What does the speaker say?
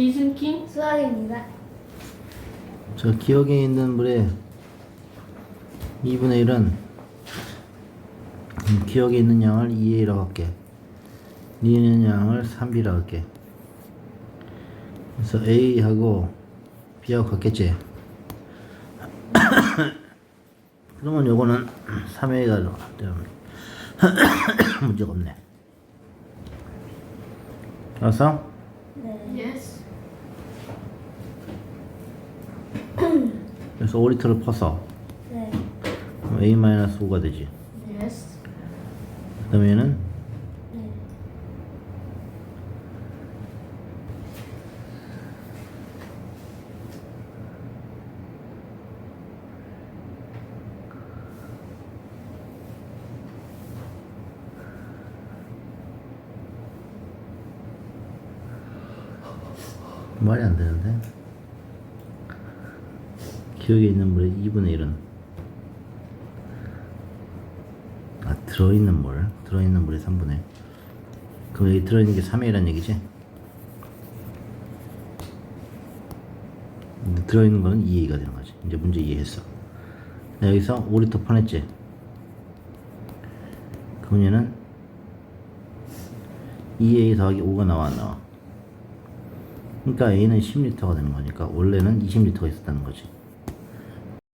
이승킴 수학입니다. 저 기억에 있는 물의 2분의 1은 음, 기억에 있는 양을 2a라고 할게. 있는 양을 3b라고 할게. 그래서 a하고 b하고 같겠지? 그러면 요거는 3a가 문제가 없네. 알았어? 그래서 5리터를 퍼서 네. 그럼 a-5가 되지. 예스 그러면은 네. 말이 안 되는데 기억에 있는 물의 2분의 1은 아 들어있는 물 들어있는 물의 3분의. 그럼 여기 들어있는 게 3의 1이란 얘기지? 들어있는 거는 2A가 되는 거지. 이제 문제 이해했어. 자, 여기서 5리터 퍼냈지? 그럼 얘는 2A 더하기 5가 나와 안 나와? 그러니까 A는 10리터가 되는 거니까 원래는 20리터가 있었다는 거지.